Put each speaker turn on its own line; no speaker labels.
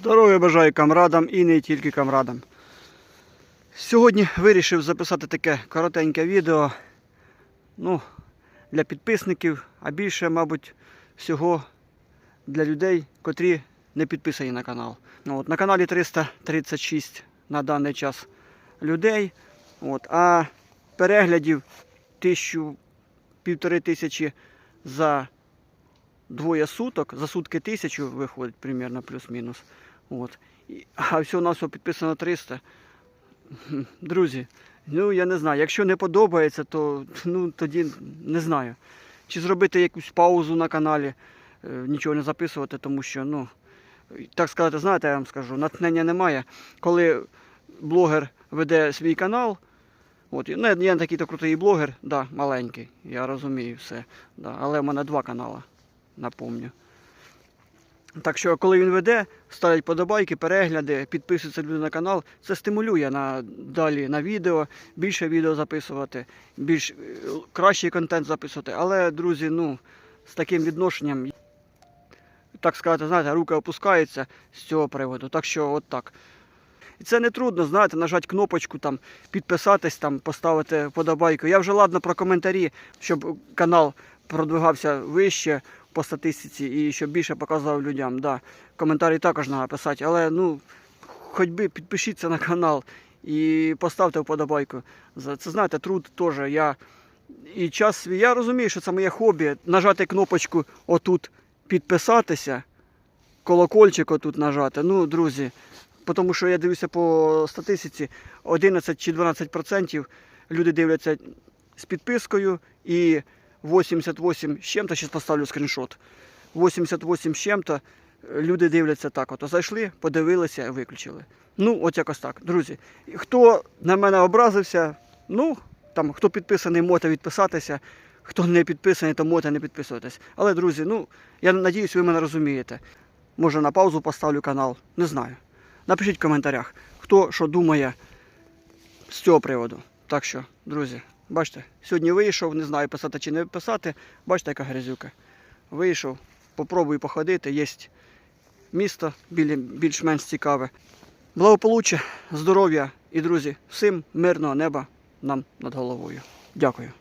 Здоров'я бажаю камрадам і не тільки камрадам. Сьогодні вирішив записати таке коротеньке відео ну, для підписників, а більше, мабуть, всього для людей, котрі не підписані на канал. Ну, От, на каналі 336 на даний час людей, от, а переглядів тисячу півтори тисячі за двоє суток, за сутки тисячу виходить примерно плюс-мінус. А всього нас підписано 300. Друзі, ну я не знаю. Якщо не подобається, то ну, тоді не знаю. Чи зробити якусь паузу на каналі, е, нічого не записувати, тому що, ну, так сказати, знаєте, я вам скажу, натхнення немає. Коли блогер веде свій канал, от, ну, я не такий то крутий блогер, да, маленький, я розумію все. Да, але в мене два канали, напомню. Так що, коли він веде, ставлять подобайки, перегляди, підписуються люди на канал, це стимулює на, далі на відео, більше відео записувати, більш е, кращий контент записувати. Але, друзі, ну, з таким відношенням, так сказати, знаєте, руки опускаються з цього приводу. Так що, от так. І це не трудно, знаєте, нажати кнопочку, там, підписатись, там, поставити подобайку. Я вже ладно про коментарі, щоб канал продвигався вище по статистиці і щоб більше показував людям. Да. Коментарі також треба писати, але ну, хоч би підпишіться на канал і поставте вподобайку. Це знаєте, труд теж. Я і час. Я розумію, що це моє хобі. Нажати кнопочку отут підписатися, колокольчик отут нажати. Ну, друзі, тому що я дивлюся по статистиці, 11 чи 12% люди дивляться з підпискою і 88 з чим-то, зараз поставлю скріншот. 88 з чим-то люди дивляться так. От зайшли, подивилися, виключили. Ну, от якось так. Друзі, хто на мене образився, ну, там, хто підписаний, можете відписатися. Хто не підписаний, то можете не підписуватись. Але, друзі, ну, я надіюсь, ви мене розумієте. Може на паузу поставлю канал, не знаю. Напишіть в коментарях, хто що думає з цього приводу. Так що, друзі, бачите, сьогодні вийшов, не знаю писати чи не писати. Бачите, яка грязюка. Вийшов, попробую походити. Є місто більш-менш цікаве. Благополуччя, здоров'я і друзі, всім мирного неба нам над головою. Дякую.